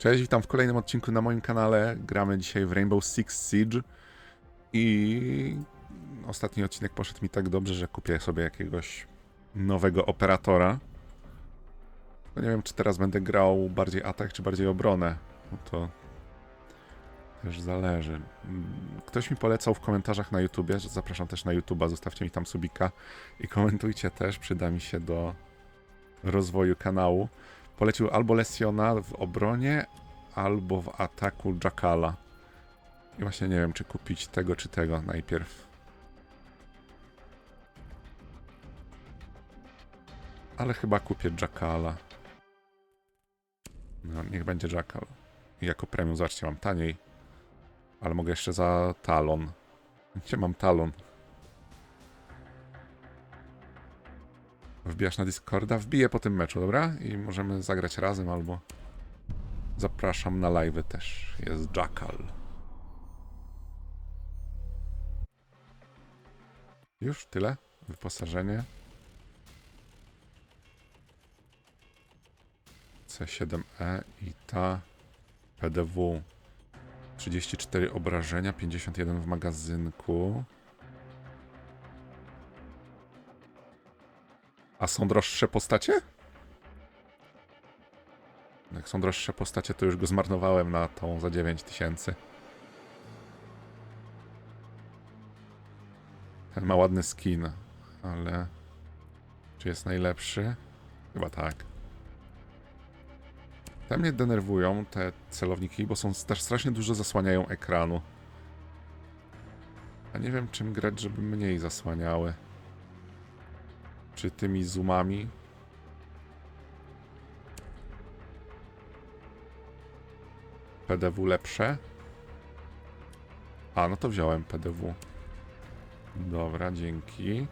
Cześć, witam w kolejnym odcinku na moim kanale. Gramy dzisiaj w Rainbow Six Siege i ostatni odcinek poszedł mi tak dobrze, że kupię sobie jakiegoś nowego operatora. No nie wiem, czy teraz będę grał bardziej atak, czy bardziej obronę. No to też zależy. Ktoś mi polecał w komentarzach na YouTubie, że zapraszam też na YouTuba, zostawcie mi tam subika i komentujcie też, przyda mi się do rozwoju kanału. Polecił albo Lesiona w obronie, albo w ataku Jackala. I właśnie nie wiem, czy kupić tego, czy tego najpierw. Ale chyba kupię Jackala. No, niech będzie Jackal. I jako premium, zobaczcie, mam taniej. Ale mogę jeszcze za talon. Gdzie mam talon? Wbijasz na Discorda? Wbiję po tym meczu, dobra? I możemy zagrać razem albo... Zapraszam na live też. Jest Jackal. Już tyle? Wyposażenie. C7E i ta PDW. 34 obrażenia, 51 w magazynku. A są droższe postacie? Jak są droższe postacie, to już go zmarnowałem na tą za 9000. Ten ma ładny skin, ale czy jest najlepszy? Chyba tak. Te mnie denerwują, te celowniki, bo są też strasznie dużo zasłaniają ekranu. A nie wiem, czym grać, żeby mniej zasłaniały. Czy tymi zoomami? PDW lepsze? A, no to wziąłem PDW. Dobra, dzięki.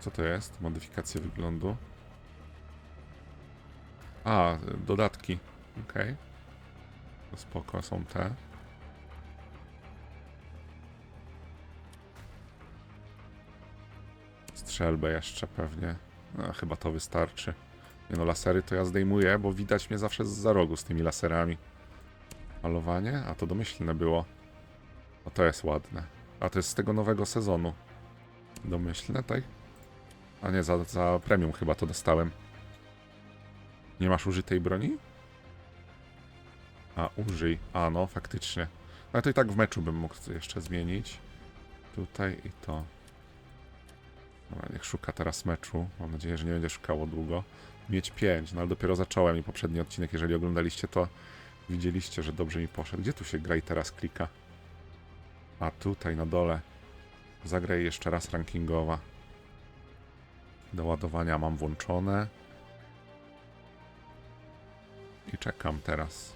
Co to jest? Modyfikacje wyglądu. A, dodatki. Okej. To spoko, są te. Strzelbę jeszcze pewnie. No, chyba to wystarczy. Nie no, lasery to ja zdejmuję, bo widać mnie zawsze za rogu z tymi laserami. Malowanie? A to domyślne było. A to jest ładne. A to jest z tego nowego sezonu. Domyślne, tak? A nie, za, za premium chyba to dostałem. Nie masz użytej broni? A, użyj. A, no, faktycznie. Ale to i tak w meczu bym mógł jeszcze zmienić. Tutaj i to. Niech szuka teraz meczu. Mam nadzieję, że nie będzie szukało długo. Mieć 5, no ale dopiero zacząłem i poprzedni odcinek, jeżeli oglądaliście, to widzieliście, że dobrze mi poszedł. Gdzie tu się gra i teraz klika? A tutaj na dole. Zagraj jeszcze raz rankingowa. Do ładowania mam włączone. I czekam teraz.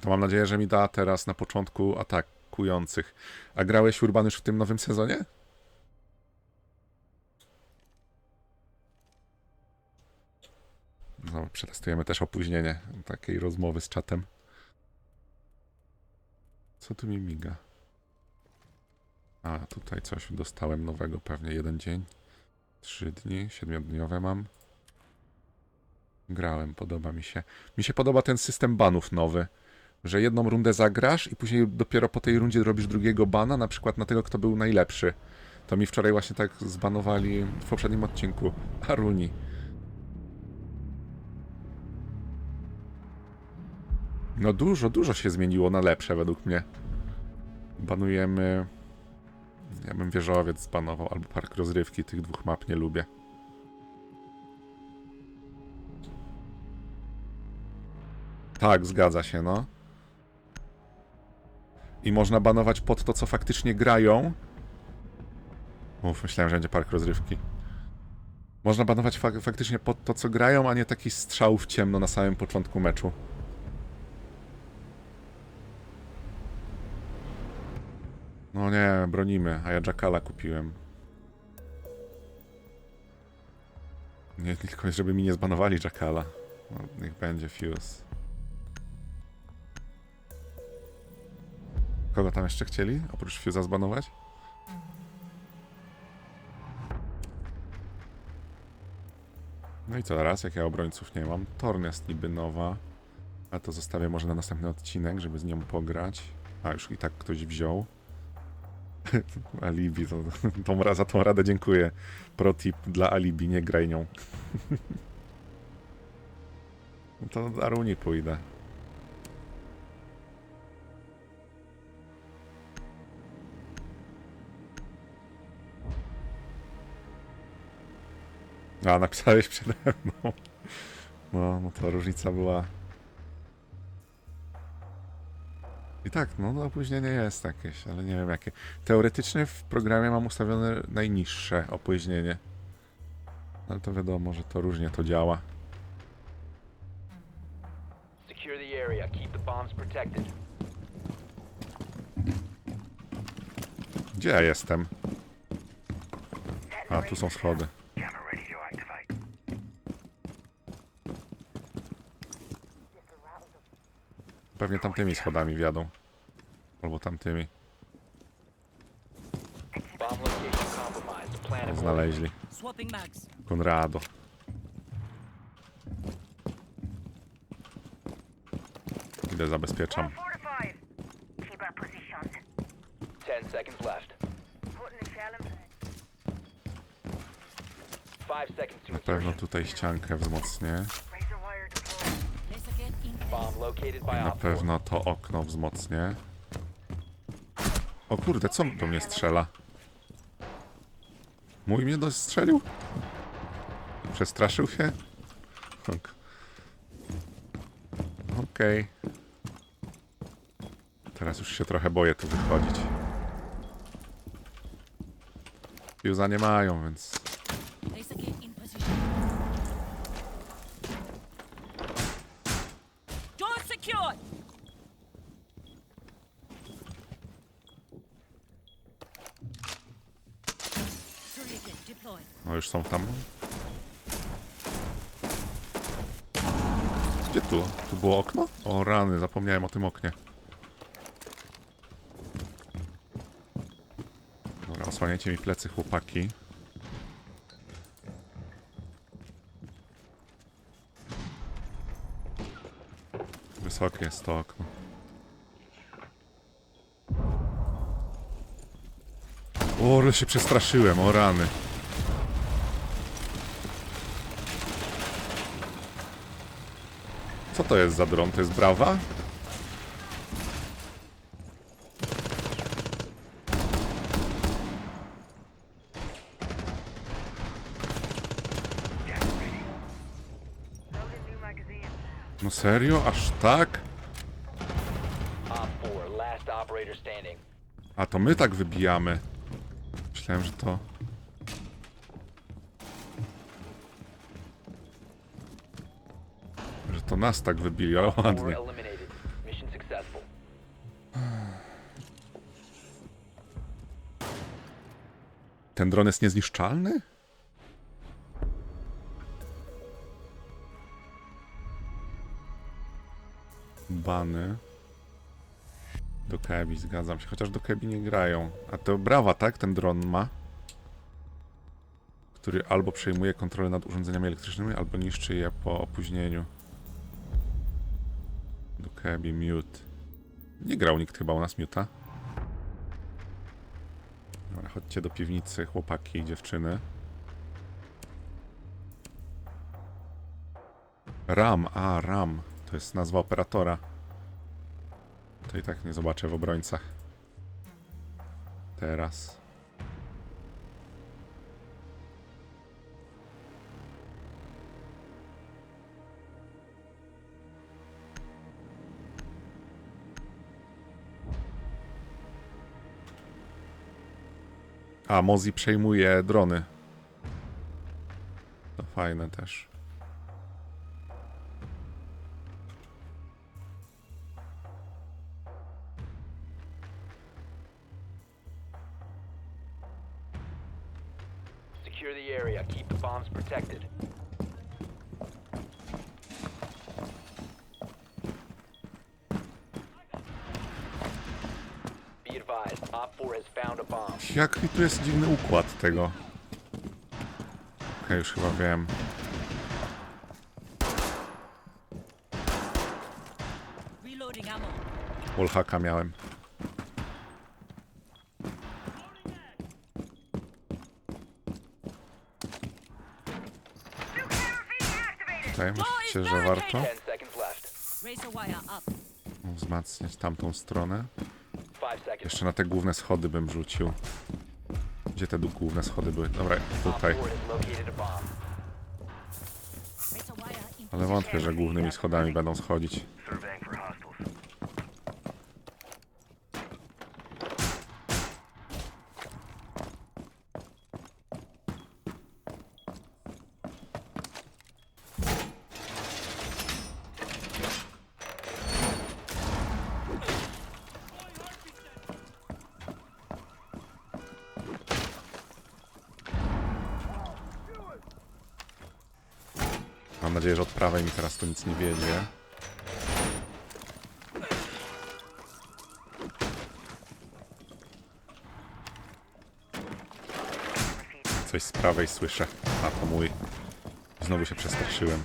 To mam nadzieję, że mi da teraz na początku atakujących. A grałeś Urban już w tym nowym sezonie? No, przetestujemy też opóźnienie takiej rozmowy z czatem. Co tu mi miga? A, tutaj coś dostałem nowego, pewnie jeden dzień. Trzy dni, siedmiodniowe mam. Grałem, podoba mi się. Mi się podoba ten system banów nowy, że jedną rundę zagrasz i później dopiero po tej rundzie robisz drugiego bana, na przykład na tego, kto był najlepszy. To mi wczoraj właśnie tak zbanowali w poprzednim odcinku. Aruni. No dużo, dużo się zmieniło na lepsze według mnie. Banujemy... Ja bym wieżowiec zbanował, albo park rozrywki. Tych dwóch map nie lubię. Tak, zgadza się, no. I można banować pod to, co faktycznie grają. Uf, myślałem, że będzie park rozrywki. Można banować fak faktycznie pod to, co grają, a nie taki strzał w ciemno na samym początku meczu. No nie, bronimy, a ja Jackala kupiłem. Nie, tylko żeby mi nie zbanowali Jackala. No, niech będzie Fuse. Kogo tam jeszcze chcieli? Oprócz Fuse'a zbanować? No i co teraz? Jak ja obrońców nie mam? Torn jest niby nowa. A to zostawię może na następny odcinek, żeby z nią pograć. A już i tak ktoś wziął. Alibi, to, tą, za tą radę dziękuję. Pro tip dla Alibi, nie graj nią. No to Aruni pójdę. A, napisałeś przede mną. No, no to różnica była. I tak, no, no opóźnienie jest jakieś, ale nie wiem jakie. Teoretycznie w programie mam ustawione najniższe opóźnienie. Ale to wiadomo, że to różnie to działa. Secure the area. Keep the bombs protected. Gdzie ja jestem? A, tu są schody. Pewnie tamtymi schodami wjadą. Albo tamtymi. Avoided. Znaleźli. Konrado. Idę zabezpieczam. Na pewno tutaj ściankę wzmocnię. By Na Op 4. pewno to okno wzmocnię. O kurde, co do mnie strzela? Mój mnie dostrzelił? Przestraszył się? Ok. Okej. Teraz już się trochę boję tu wychodzić. Fuse'a nie mają, więc No już są tam. Gdzie tu? Tu było okno? O rany, zapomniałem o tym oknie. Dobra, mi plecy, chłopaki. Wysokie jest to okno. O, ale się przestraszyłem, o rany. To jest za dron? To jest brawa? No serio? Aż tak? Op 4, last operator standing. A to my tak wybijamy. Myślałem, że to... nas tak wybili, ale 4 ładnie. Ten dron jest niezniszczalny? Bany. Do Kebi, zgadzam się. Chociaż do Kebi nie grają. A to brawa, tak? Ten dron ma. Który albo przejmuje kontrolę nad urządzeniami elektrycznymi, albo niszczy je po opóźnieniu. Do Kebi, mute. Nie grał nikt chyba u nas muta. Dobra, chodźcie do piwnicy, chłopaki i dziewczyny. Ram, a Ram. To jest nazwa operatora. To i tak nie zobaczę w obrońcach. Teraz. A, Mozi przejmuje drony. To fajne też. Jaki tu jest dziwny układ tego? Ja już chyba wiem. Wallhacka miałem. Tutaj myślicie, że warto wzmacniać tamtą stronę. 5 seconds. Jeszcze na te główne schody bym rzucił. Gdzie te główne schody były? Dobra, tutaj. 4 has located a bomb. Razor wire in Ale wątpię, że głównymi schodami będą schodzić. Surveying for hostiles. Mam nadzieję, że od prawej mi teraz tu nic nie wiedzie. Coś z prawej słyszę. A to mój. Znowu się przestraszyłem.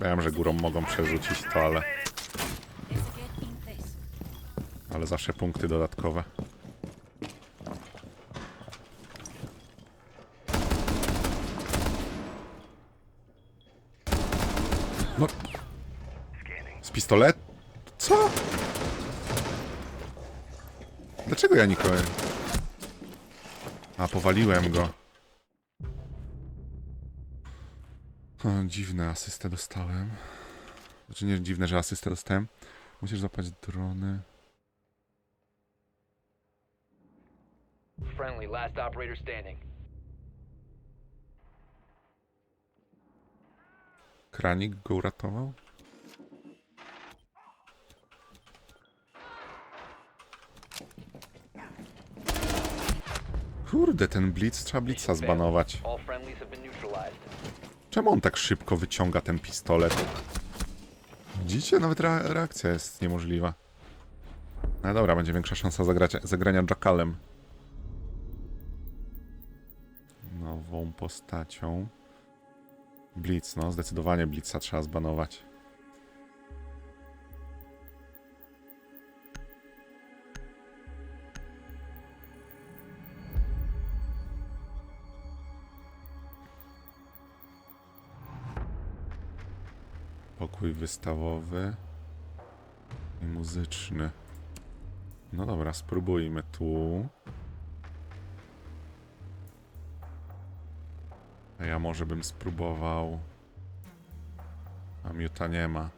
Wiem, że górą mogą przerzucić to, ale, zawsze punkty dodatkowe. No. Z pistolet? Co? Dlaczego ja nikogo... A, powaliłem go. O, dziwne, asystę dostałem. Znaczy nie dziwne, że asystę dostałem. Musisz zapać drony. Friendly, last operator standing. Kranik go uratował? Kurde, ten blitz, trzeba blitza zbanować. All friendlies have been neutralized. Czemu on tak szybko wyciąga ten pistolet? Widzicie? Nawet rea- reakcja jest niemożliwa. No dobra, będzie większa szansa zagrać, zagrania Jackalem. Nową postacią. Blitz, no zdecydowanie Blitza trzeba zbanować. Pokój wystawowy i muzyczny. No dobra, spróbujmy tu. Ja może bym spróbował. A miuta nie ma.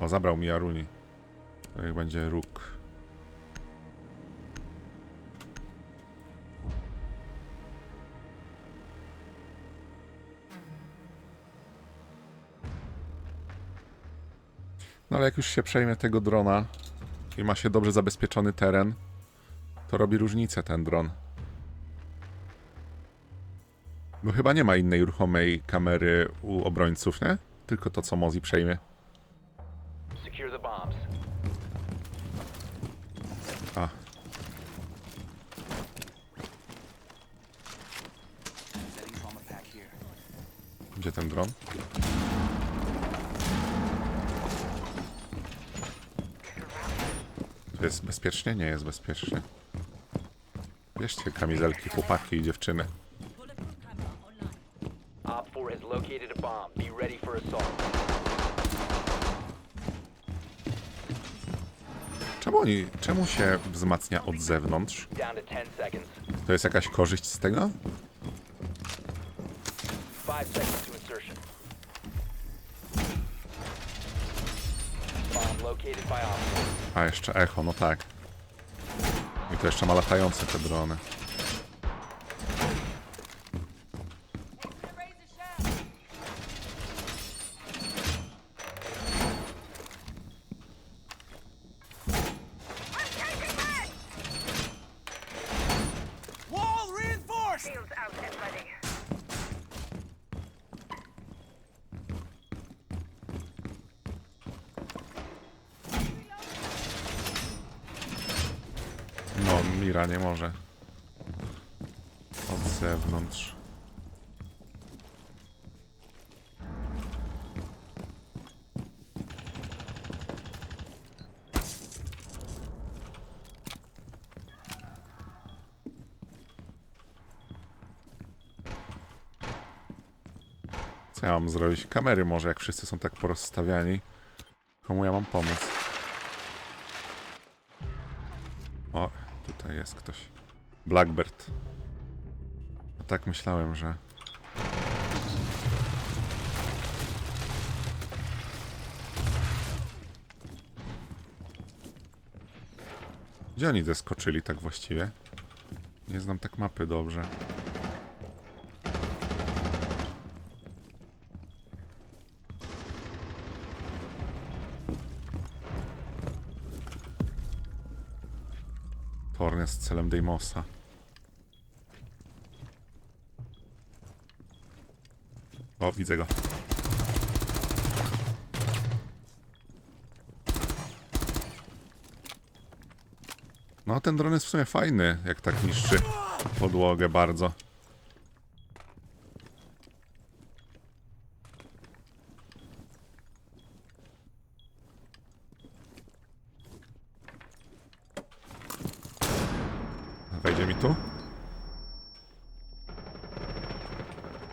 O, zabrał mi Aruni. Niech będzie róg. No ale jak już się przejmie tego drona i ma się dobrze zabezpieczony teren, to robi różnicę ten dron. Bo chyba nie ma innej ruchomej kamery u obrońców, nie? Tylko to, co Mozi przejmie. A, gdzie ten dron? To jest bezpiecznie? Nie jest bezpiecznie. Bierzcie kamizelki, chłopaki i dziewczyny. Bulletproof camera online. Op 4 has located a bomb. Be ready for assault. Czemu oni, czemu się wzmacnia od zewnątrz? Down to 10 seconds. To jest jakaś korzyść z tego? 5 seconds to insertion. Bomb located by Op 4. A, jeszcze echo, no tak. I to jeszcze ma latające te drony. Nie może. Od zewnątrz. Co ja mam zrobić? Kamery może, jak wszyscy są tak porozstawiani. Komu ja mam pomóc? Jest ktoś. Blackbird. A tak myślałem, że... Gdzie oni zeskoczyli tak właściwie? Nie znam tak mapy dobrze. Torne z celem Deimosa. O, widzę go. No, ten dron jest w sumie fajny, jak tak niszczy podłogę bardzo. Wejdzie mi tu?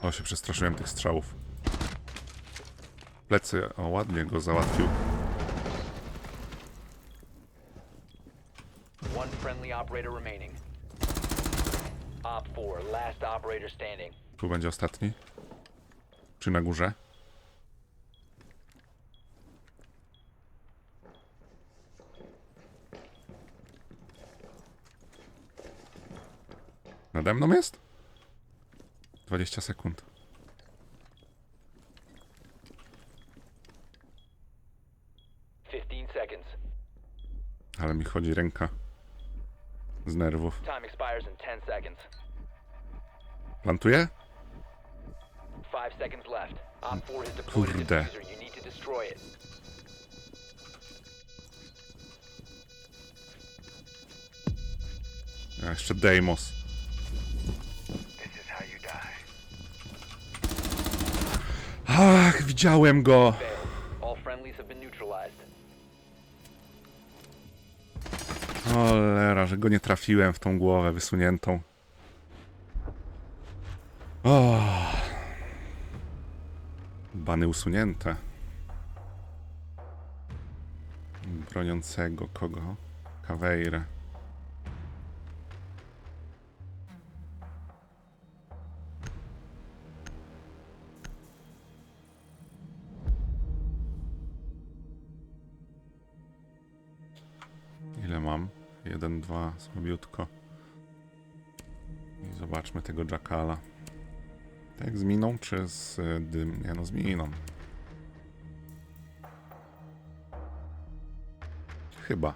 O, się przestraszyłem tych strzałów. Plecy, o, ładnie go załatwił. One friendly operator remaining. Op 4, last operator standing. Tu będzie ostatni. Czy na górze? Nade mną jest? 20 sekund. Fifteen seconds. Ale mi chodzi ręka z nerwów. Time expires in 10 seconds. Plantuje? Five seconds left. Op 4 has deployed a Kurde. diffuser. You need to destroy it. A jeszcze Deimos. Ach, widziałem go! Go nie trafiłem w tą głowę wysuniętą. O. Bany usunięte. Broniącego kogo? Kawejrę. Jeden, dwa, słabiutko. I zobaczmy tego Jackala. Tak z miną, czy z y, dym? Nie no, z miną. Chyba.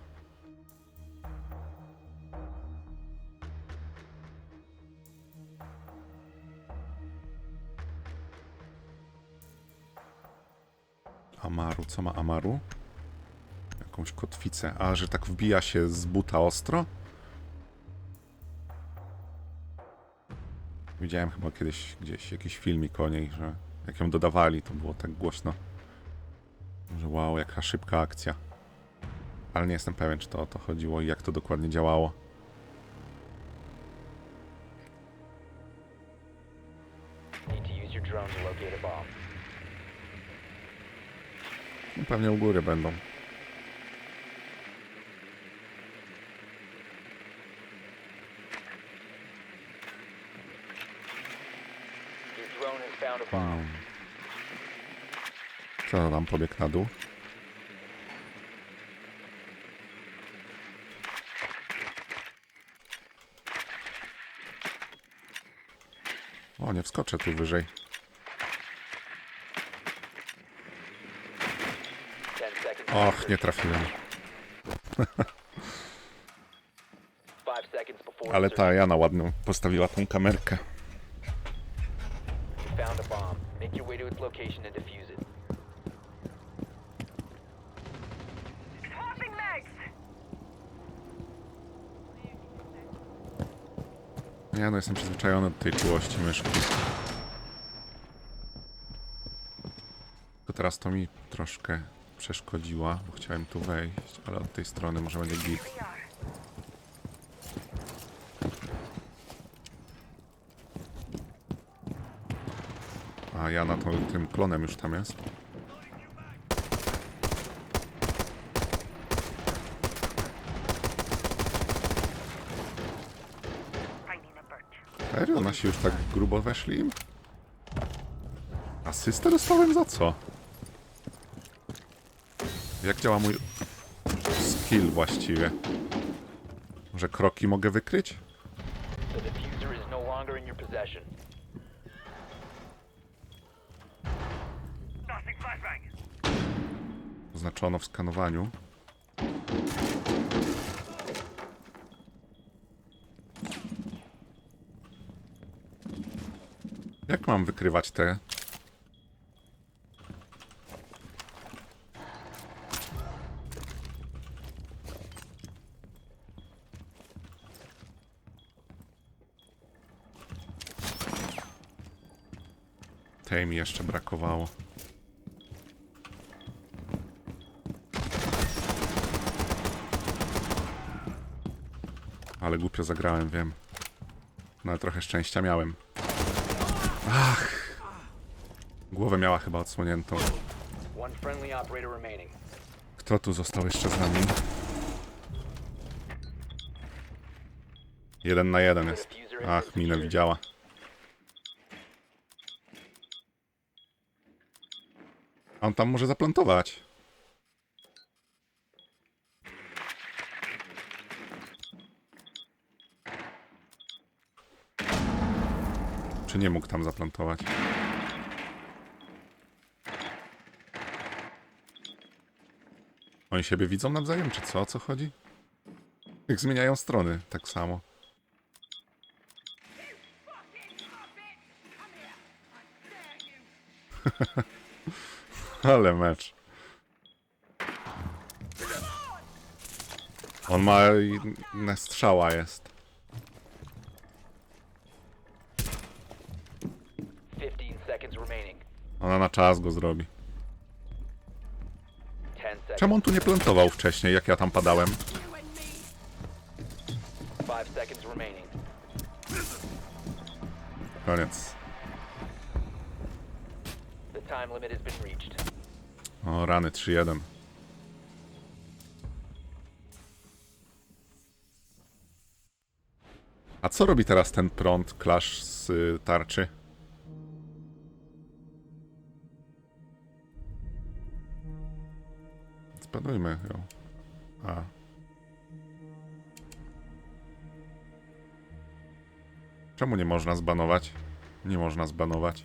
Amaru, co ma Amaru? Jakąś kotwicę. A, że tak wbija się z buta ostro? Widziałem chyba kiedyś gdzieś jakiś filmik o niej, że jak ją dodawali, to było tak głośno. Że wow, jaka szybka akcja. Ale nie jestem pewien, czy to o to chodziło i jak to dokładnie działało. No, pewnie u góry będą. Your drone has found a bomb. Bam. Tam pobiegł na dół? O, nie wskoczę tu wyżej. Och, nie trafiłem. Ale ta Jana ładną postawiła tą kamerkę. Jestem przyzwyczajony do tej czułości myszki. To teraz to mi troszkę przeszkodziła, bo chciałem tu wejść, ale od tej strony może będzie git. A ja na tym klonem już tam jest. Serio? Nasi już tak grubo weszli im? Asystę dostałem za co? Jak działa mój skill właściwie? Że kroki mogę wykryć? No. Oznaczono w skanowaniu. Jak mam wykrywać te? Tej mi jeszcze brakowało. Ale głupio zagrałem, wiem. No ale trochę szczęścia miałem. Ach! Głowę miała chyba odsłoniętą. Kto tu został jeszcze z nami? Jeden na jeden jest. Ach, minę widziała. A On tam może zaplantować. Nie mógł tam zaplantować? Oni siebie widzą nawzajem, czy co? O co chodzi? Jak zmieniają strony, tak samo. Ale mecz. On ma strzała jest. 15 seconds remaining. Na czas go zrobi. 10 seconds. Czemu on tu nie plantował wcześniej, jak ja tam padałem? 5 seconds remaining. Koniec. O, rany 3-1. A co robi teraz ten prąd clash z y, tarczy? Spanujmy ją. A. Czemu nie można zbanować? Nie można zbanować.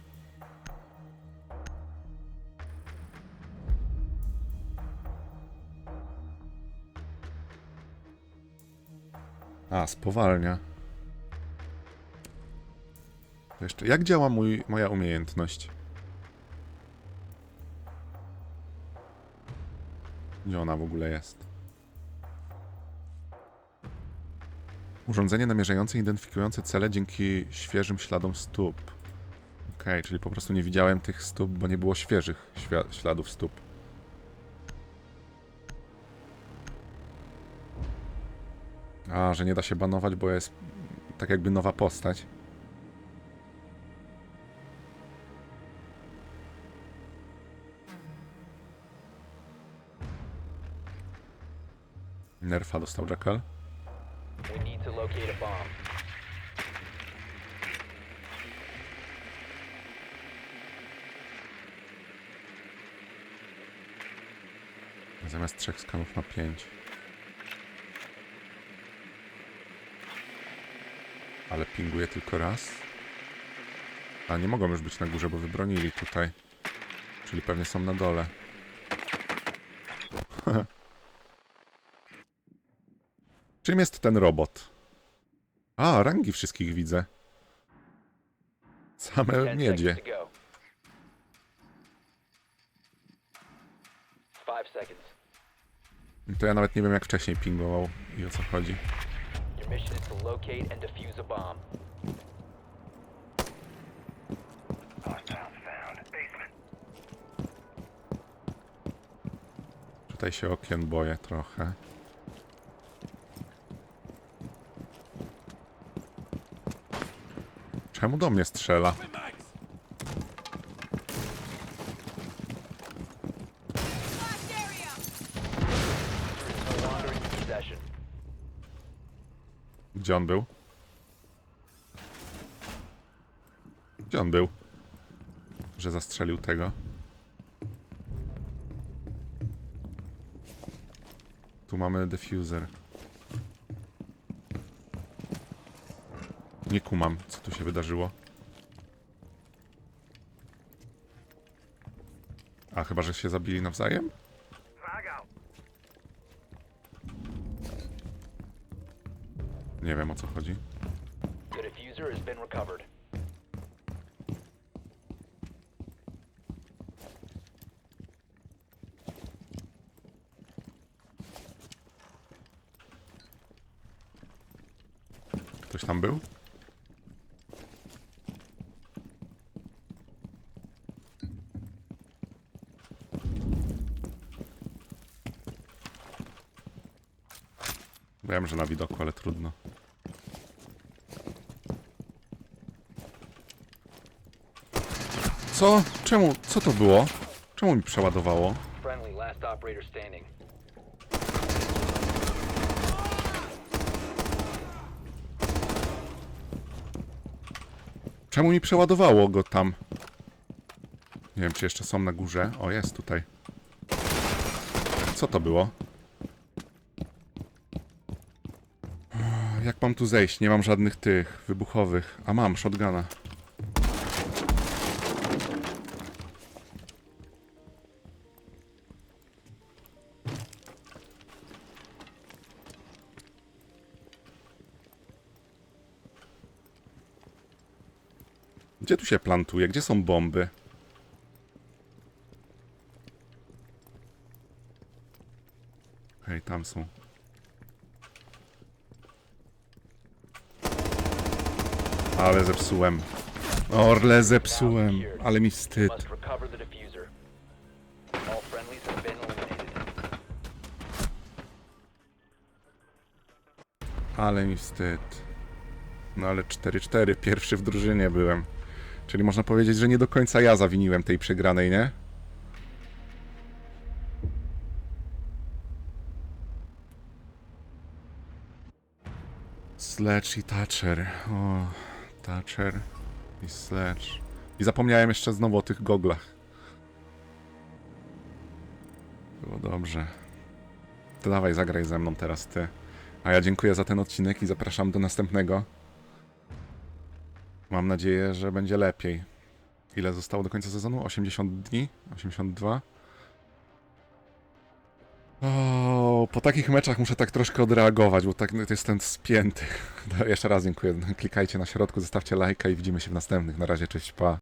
A, spowalnia. Jeszcze, jak działa mój, moja umiejętność? Gdzie ona w ogóle jest? Urządzenie namierzające identyfikujące cele dzięki świeżym śladom stóp. Okej, czyli po prostu nie widziałem tych stóp, bo nie było świeżych świ- śladów stóp. A, że nie da się banować, bo jest tak jakby nowa postać. Nerfa dostał Jackal. Zamiast trzech skanów ma pięć. Ale pinguje tylko raz. A nie mogą już być na górze, bo wybronili tutaj. Czyli pewnie są na dole. Czym jest ten robot? A, rangi wszystkich widzę. Same 10 miedzie. to go. 5 seconds. To ja nawet nie wiem jak wcześniej pingował i o co chodzi. Tutaj się okien boję trochę. Czemu do mnie strzela? Gdzie on był? Gdzie on był? Że zastrzelił tego. Tu mamy diffuser. Nie kumam, co tu się wydarzyło. A chyba, że się zabili nawzajem? Nie wiem o co chodzi. The diffuser has been recovered. Ktoś tam był? Wiem, że na widoku, ale trudno. Co? Czemu? Co to było? Czemu mi przeładowało? Friendly, last operator standing. Czemu mi przeładowało go tam? Nie wiem, czy jeszcze są na górze. O, jest tutaj. Co to było? Jak mam tu zejść? Nie mam żadnych tych wybuchowych. A mam, shotguna. Gdzie tu się plantuje? Gdzie są bomby? Hej, tam są. Ale zepsułem. Orle zepsułem. Ale mi wstyd. Ale mi wstyd. No ale 4-4, pierwszy w drużynie byłem. Czyli można powiedzieć, że nie do końca ja zawiniłem tej przegranej, nie? Sledge i Thatcher. O, Thatcher i Sledge. I zapomniałem jeszcze znowu o tych goglach. Było dobrze. To dawaj, zagraj ze mną teraz ty. A ja dziękuję za ten odcinek i zapraszam do następnego. Mam nadzieję, że będzie lepiej. Ile zostało do końca sezonu? 80 dni? 82? O, po takich meczach muszę tak troszkę odreagować, bo tak no, jestem spięty. Jeszcze raz dziękuję. Klikajcie na środku, zostawcie lajka i widzimy się w następnych. Na razie, cześć, pa.